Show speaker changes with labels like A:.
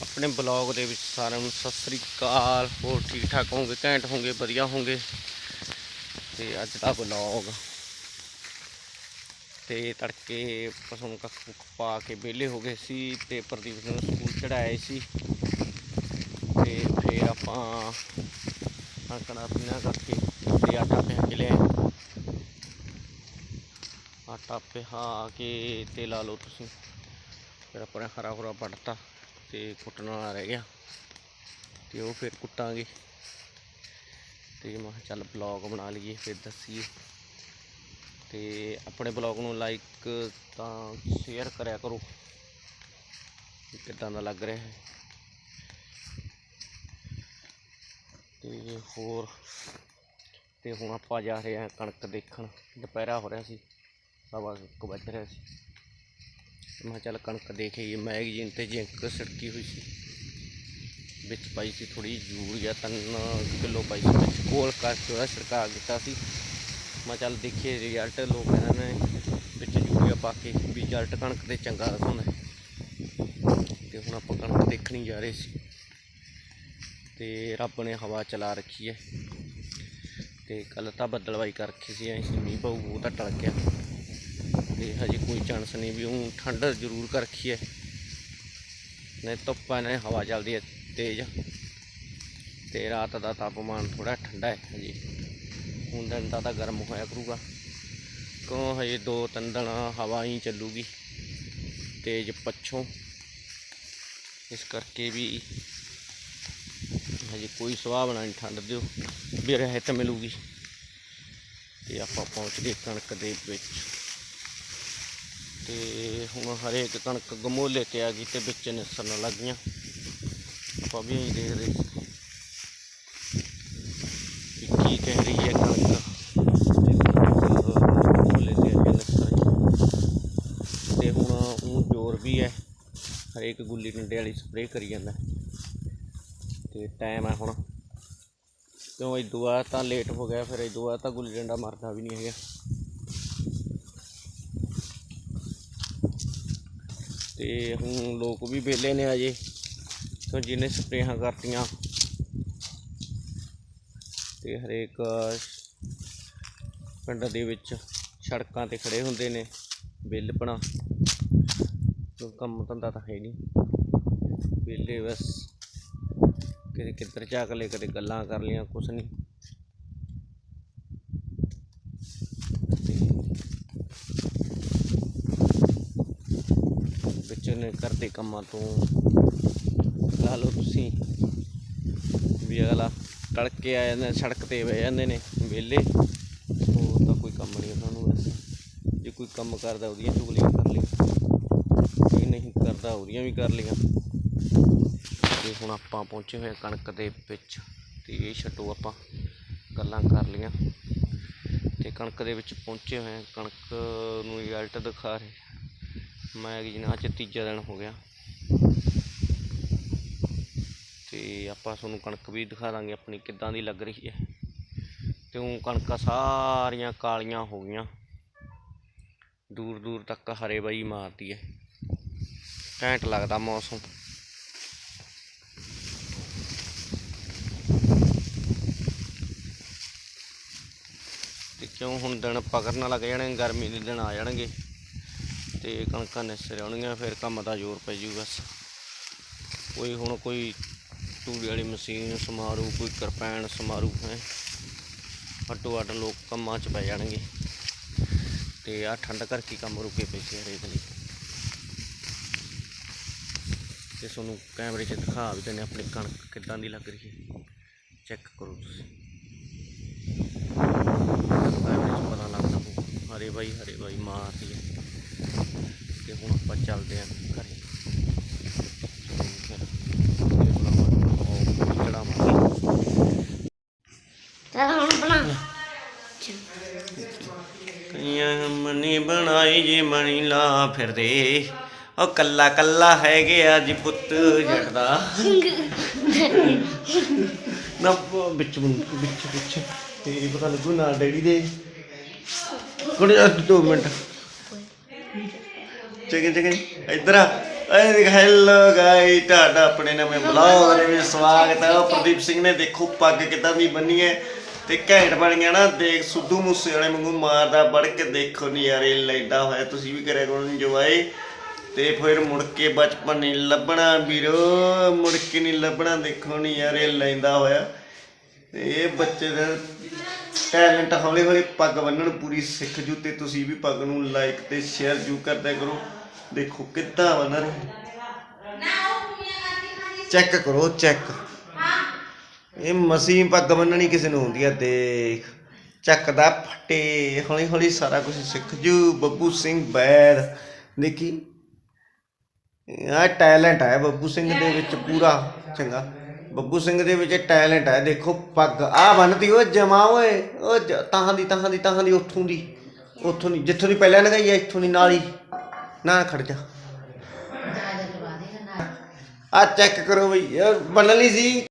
A: ਆਪਣੇ ਬਲੌਗ ਦੇ ਵਿੱਚ ਸਾਰਿਆਂ ਨੂੰ ਸਤਿ ਸ੍ਰੀ ਅਕਾਲ। ਹੋਰ ਠੀਕ ਠਾਕ ਹੋਗੇ ਘੈਂਟ ਹੋਗੇ ਵਧੀਆ ਹੋਗੇ ਤੇ ਅੱਜ ਦਾ ਬਲੌਗ ਤੇ ਤੜਕੇ ਪਸ਼ੂ ਨੂੰ ਕੱਖ ਕੁੱਖ ਪਾ ਕੇ ਵਿਹਲੇ ਹੋ ਗਏ ਸੀ ਤੇ ਪ੍ਰਦੀਪ ਨੂੰ ਸਕੂਲ ਚੜਾਏ ਸੀ। ਤੇ ਫਿਰ ਆਪਾਂ ਆਕੜਾ ਪੀਣਾ ਕਰਕੇ ਤੇ ਆਟਾ ਪਿਹਾ ਕੇ ਲਿਆ ਆਟਾ ਪਿਹਾ ਕੇ ਤੇ ਲਾ ਲਓ ਤੁਸੀਂ। ਫਿਰ ਆਪਾਂ ਨੇ ਹਰਾ ਹੁਰਾ ਤੇ ਕੁੱਟਣ ਵਾਲਾ ਰਹਿ ਗਿਆ। ਤੇ ਉਹ ਫਿਰ ਕੁੱਟਾਂਗੇ। ਤੇ ਮੈਂ ਚੱਲ ਬਲੌਗ ਬਣਾ ਲਈਏ, ਫਿਰ ਦੱਸੀਏ। ਤੇ ਆਪਣੇ ਬਲੌਗ ਨੂੰ ਲਾਈਕ ਤਾਂ ਸ਼ੇਅਰ ਕਰਿਆ ਕਰੋ। ਵੀ ਕਿੱਦਾਂ ਦਾ ਲੱਗ ਰਿਹਾ ਹੈ। ਤੇ ਹੋਰ, ਤੇ ਹੁਣ ਆਪਾਂ ਜਾ ਰਹੇ ਹਾਂ ਕਣਕ ਦੇਖਣ। ਦੁਪਹਿਰਾ ਹੋ ਰਿਹਾ ਸੀ, ਸਵਾ ਇੱਕ ਵੱਜ ਰਿਹਾ ਸੀ। ਮੈਂ ਚੱਲ ਕਣਕ ਦੇਖੀਏ ਮੈਗਜ਼ੀਨ ਤੇ ਜਿੰਕ ਸੜਕੀ ਹੋਈ ਸੀ। ਵਿੱਚ ਪਾਈ ਸੀ ਥੋੜੀ ਯੂਰੀਆ, ਤਿੰਨ ਕਿਲੋ ਪਾਈ ਸੀ ਵਿੱਚ। ਕੋਲ ਕਰਕੇ ਉਹਦਾ ਛਿੜਕਾਅ ਕੀਤਾ ਸੀ। ਮੈਂ ਚੱਲ ਦੇਖੀਏ ਰਿਜ਼ਲਟ ਲੋਕ ਇਹਨਾਂ ਨੇ ਵਿੱਚ ਯੂਰੀਆ ਪਾ ਕੇ ਵੀ ਰਿਜ਼ਲਟ ਕਣਕ ਤੇ ਚੰਗਾ ਦਿਖਾਉਂਦਾ ਹੈ। ਤੇ ਹੁਣ ਆਪਾਂ ਕਣਕ ਦੇਖਣੀ ਜਾ ਰਹੇ ਸੀ। ਤੇ ਰੱਬ ਨੇ ਹਵਾ ਚਲਾ ਰੱਖੀ ਹੈ। ਤੇ ਕੱਲ ਤਾਂ ਬੱਦਲਵਾਈ ਕਰ ਰੱਖੀ ਸੀ, ਐਂ ਮੀਂਹ ਪਊ, ਉਹ ਤਾਂ ਟਲ ਗਿਆ। ਤੇ ਹਜੇ ਕੋਈ ਚਾਂਸ ਨਹੀਂ ਵੀ ਉਹ ਠੰਡ ਜ਼ਰੂਰ ਕਰ ਰੱਖੀ ਹੈ ਨਹੀਂ ਧੁੱਪ ਹੈ ਨਹੀਂ ਹਵਾ ਚੱਲਦੀ ਹੈ ਤੇਜ਼। ਤੇ ਰਾਤ ਦਾ ਤਾਪਮਾਨ ਥੋੜਾ ਠੰਡਾ ਹੈ ਹਜੇ। ਹੁਣ ਦਿਨ ਦਾ ਤਾਂ ਗਰਮ ਹੋਇਆ ਕਰੂਗਾ। ਕਿਉਂ ਹਜੇ ਦੋ ਤਿੰਨ ਦਿਨ ਹਵਾ ਹੀ ਚੱਲੂਗੀ। ਤੇਜ਼ ਪੱਛੋਂ। ਇਸ ਕਰਕੇ ਵੀ ਹਜੇ ਕੋਈ ਸੁਭਾਵਨਾ ਨਹੀਂ ਠੰਡ ਦਿਓ। ਵੀ ਰਹਿਤ ਮਿਲੂਗੀ। ਤੇ ਆਪਾਂ ਪਹੁੰਚ ਗਏ ਕਣਕ ਦੇ ਵਿੱਚ। ਤੇ ਹੁਣ ਹਰੇਕ ਕਣਕ ਗਮੋਲੇ ਤੇ ਆ ਗਈ ਤੇ ਵਿੱਚ ਨਿਸਰਨ ਲੱਗ ਗਈਆਂ ਆਪਾਂ ਵੀ ਇਹੀ ਦੇਖ ਰਹੇ ਕੀ ਕਹਿ ਰਹੀ ਹੈ ਕਣਕ। ਗਮੋਲੇ ਤੇ ਆ ਗਈ ਨਿਸਰ ਤੇ ਹੁਣ ਉਹ ਜ਼ੋਰ ਵੀ ਹੈ। ਹਰੇਕ ਗੁੱਲੀ ਡੰਡੇ ਵਾਲੀ ਸਪਰੇਅ ਕਰੀ ਜਾਂਦਾ। ਤੇ ਟਾਈਮ ਹੈ ਹੁਣ। ਕਿਉਂ ਇਦੋਂ ਬਾਅਦ ਤਾਂ ਲੇਟ ਹੋ ਗਿਆ, ਫਿਰ ਇਦੋਂ ਬਾਅਦ ਤਾਂ ਗੁੱਲੀ ਡੰਡਾ ਮਰਦਾ ਵੀ ਨਹੀਂ ਹੈਗਾ। ਤੇ ਹੁਣ ਲੋਕ ਵੀ ਵਿਹਲੇ ਨੇ ਅਜੇ ਕਿਉਂ ਜਿਹਨੇ ਸਪਰੇਹਾਂ ਕਰਤੀਆਂ। ਤੇ ਹਰੇਕ, ਪਿੰਡ ਦੇ ਵਿੱਚ ਸੜਕਾਂ ਤੇ ਖੜੇ ਹੁੰਦੇ ਨੇ, ਬਿੱਲ ਕੰਮ ਧੰਦਾ ਤਾਂ ਹੈ ਨਹੀਂ। ਵਿਹਲੇ ਬਸ, ਕਿਤੇ ਕਿੱਧਰ ਝਾਕ ਲਏ ਕਦੇ ਗੱਲਾਂ ਕਰ ਲਈਆਂ, ਕੁਛ ਨਹੀਂ ਵਿੱਚ ਨੇ ਕਰਦੇ ਕੰਮਾਂ ਤੋਂ ਲਾ ਲਓ ਤੁਸੀਂ। ਵੀ ਅਗਲਾ ਤੜਕੇ ਆ ਜਾਂਦੇ ਸੜਕ ਤੇ ਬਹਿ ਜਾਂਦੇ ਨੇ ਵਿਹਲੇ। ਹੋਰ ਤਾਂ ਕੋਈ ਕੰਮ ਨਹੀਂ ਉਹਨਾਂ ਨੂੰ ਵੈਸੇ। ਜੇ ਕੋਈ ਕੰਮ ਕਰਦਾ ਉਹਦੀਆਂ ਚੁਗਲੀਆਂ ਕਰ ਲਈਆਂ। ਜੇ ਨਹੀਂ ਕਰਦਾ ਉਹਦੀਆਂ ਵੀ ਕਰ ਲਈਆਂ। ਤੇ ਹੁਣ ਆਪਾਂ ਪਹੁੰਚੇ ਹੋਏ ਹਾਂ ਕਣਕ ਦੇ ਵਿੱਚ। ਤੇ ਇਹ ਛੱਡੋ ਆਪਾਂ, ਗੱਲਾਂ ਕਰ ਲਈਆਂ। ਤੇ ਕਣਕ ਦੇ ਵਿੱਚ ਪਹੁੰਚੇ ਹੋਏ ਕਣਕ ਨੂੰ ਰਿਜ਼ਲਟ ਦਿਖਾ ਰਹੇ ਮੈਂ ਮੈਗਜ਼ੀਨ ਅੱਜ ਤੀਜਾ ਦਿਨ ਹੋ ਗਿਆ। ਤੇ ਆਪਾਂ ਤੁਹਾਨੂੰ ਕਣਕ ਵੀ ਦਿਖਾ ਦਾਂਗੇ, ਆਪਣੀ ਕਿੱਦਾਂ ਦੀ ਲੱਗ ਰਹੀ ਹੈ। ਤੇ ਉਹ ਕਣਕਾਂ ਸਾਰੀਆਂ ਕਾਲੀਆਂ ਹੋ ਗਈਆਂ। ਦੂਰ ਦੂਰ ਤੱਕ ਹਰੇ ਬਾਈ ਮਾਰਦੀ ਹੈ। ਘੈਂਟ ਲੱਗਦਾ ਮੌਸਮ। ਤੇ ਕਿਉਂ ਹੁਣ ਦਿਨ ਪਕੜਨ ਲੱਗ ਜਾਣੇ, ਗਰਮੀ ਦੇ ਦਿਨ ਆ ਜਾਣਗੇ। ਤੇ ਕਣਕਾਂ ਨਿਸਰ ਆਉਣਗੀਆਂ ਫਿਰ ਕੰਮ ਦਾ ਜ਼ੋਰ ਪੈ ਜੂਗਾ ਕੋਈ ਹੁਣ ਕੋਈ ਤੂੜੀ ਵਾਲੀ ਮਸ਼ੀਨ ਸਮਾਰੂ, ਕੋਈ ਕਿਰਪੈਨ ਸਮਾਰੂ, ਹੈ। ਅੱਡੋ ਅੱਡ ਲੋਕ ਕੰਮਾਂ 'ਚ ਪੈ ਜਾਣਗੇ। ਤੇ ਆ ਠੰਡ ਕਰਕੇ ਕੰਮ ਰੁਕੇ ਪਏ ਸੀ ਹਰੇਕ ਲਈ। ਤੇ ਤੁਹਾਨੂੰ ਕੈਮਰੇ 'ਚ ਦਿਖਾ ਵੀ ਦਿੰਦੇ ਆਪਣੀ ਕਣਕ ਕਿੱਦਾਂ ਦੀ ਲੱਗ ਰਹੀ ਹੈ। ਚੈੱਕ ਕਰੋ ਤੁਸੀਂ। ਕੈਮਰੇ 'ਚ ਪਤਾ ਲੱਗਦਾ ਹੋਊ। ਹਰੇ ਬਾਈ ਹਰੇ ਬਾਈ ਮਾਰਦੀ ਤੇ ਹੁਣ ਆਪਾਂ ਚੱਲਦੇ ਆਂ ਘਰੇ। ਕਈਆਂ ਮਨੀ ਬਣਾਈ ਜੇ ਮਣੀ ਲਾ ਫਿਰਦੇ। ਉਹ ਕੱਲਾ ਕੱਲਾ ਹੈਗੇ ਅੱਜ ਪੁੱਤ ਜੜਦਾ ਨਾ ਵਿੱਚ ਵਿੱਚ ਵਿੱਚ। ਤੇ ਪਤਾ ਲੱਗੂ ਨਾਲ ਡੈਡੀ ਦੇ। ਕੋੜੇ ਦੋ ਮਿੰਟ। ਚੰਗੇ ਚੰਗੇ। ਇੱਧਰ ਆ। ਐ ਦੇਖ ਹੈਲੋ ਗਾਈ ਤੁਹਾਡਾ ਆਪਣੇ ਨਵੇਂ ਬਲੌਗ ਦੇ ਵਿੱਚ ਸਵਾਗਤ ਹੈ। ਪ੍ਰਦੀਪ ਸਿੰਘ ਨੇ ਦੇਖੋ, ਪੱਗ ਕਿਦਾਂ ਦੀ ਬੰਨੀ ਹੈ ਤੇ ਘੈਂਟ ਬਣ ਗਿਆ ਨਾ। ਦੇਖ, ਸੁੱਧੂ ਮੂਸੇ ਵਾਲੇ ਵਾਂਗੂ ਮਾਰਦਾ, ਵੜ ਕੇ ਦੇਖੋ ਨਜ਼ਾਰੇ, ਲੈਂਦਾ ਹੋਇਆ। ਤੁਸੀਂ ਵੀ ਕਰਿਆ ਕਰੋ ਇੰਜੋਏ ਤੇ ਫਿਰ ਮੁੜ ਕੇ ਬਚਪਨ ਨਹੀਂ ਲੱਭਣਾ ਵੀਰੋ, ਮੁੜ ਕੇ ਨਹੀਂ ਲੱਭਣਾ। ਦੇਖੋ ਨਜ਼ਾਰੇ, ਲੈਂਦਾ ਹੋਇਆ। ਤੇ ਇਹ ਬੱਚੇ ਦਾ ਟੈਲੈਂਟ ਹੌਲੀ ਹੌਲੀ ਪੱਗ ਬੰਨਣ ਪੂਰੀ ਸਿੱਖ ਜੂ ਤੇ ਤੁਸੀਂ ਵੀ ਪੱਗ ਨੂੰ ਲਾਈਕ ਤੇ ਸ਼ੇਅਰ ਜੂ ਕਰਦਿਆ ਕਰੋ। ਦੇਖੋ ਕਿੱਦਾਂ ਬਣ ਰਿਹਾ। ਚੈੱਕ ਕਰੋ ਚੈੱਕ। ਇਹ ਮਸੀਂ ਪੱਗ ਬੰਨਣੀ ਕਿਸੇ ਨੂੰ ਹੁੰਦੀ ਆ ਦੇਖ। ਚੱਕਦਾ ਫੱਟੇ ਹੌਲੀ ਹੌਲੀ ਸਾਰਾ ਕੁਝ ਸਿੱਖ ਜੂ। ਬੱਬੂ ਸਿੰਘ ਬੈਦ। ਦੇਖੀ? ਆ ਟੈਲੈਂਟ ਹੈ ਬੱਬੂ ਸਿੰਘ ਦੇ ਵਿੱਚ ਪੂਰਾ ਚੰਗਾ। ਬੱਬੂ ਸਿੰਘ ਦੇ ਵਿੱਚ ਟੈਲੈਂਟ ਹੈ ਦੇਖੋ ਪੱਗ। ਆ ਬੰਨਦੀ ਉਹ ਜਮਾ ਓਏ। ਉਹ ਤਾਹਾਂ ਦੀ ਤਾਹਾਂ ਦੀ ਤਾਹਾਂ ਦੀ ਉੱਥੋਂ ਦੀ। ਉੱਥੋਂ ਦੀ ਜਿੱਥੋਂ ਦੀ ਪਹਿਲਾਂ ਲਗਾਈ ਹੈ ਇੱਥੋਂ ਦੀ ਨਾਲ ਨਾ ਖੜ ਜਾ। ਆ ਚੈੱਕ ਕਰੋ ਬਈ ਬੰਨ ਲਈ ਸੀ।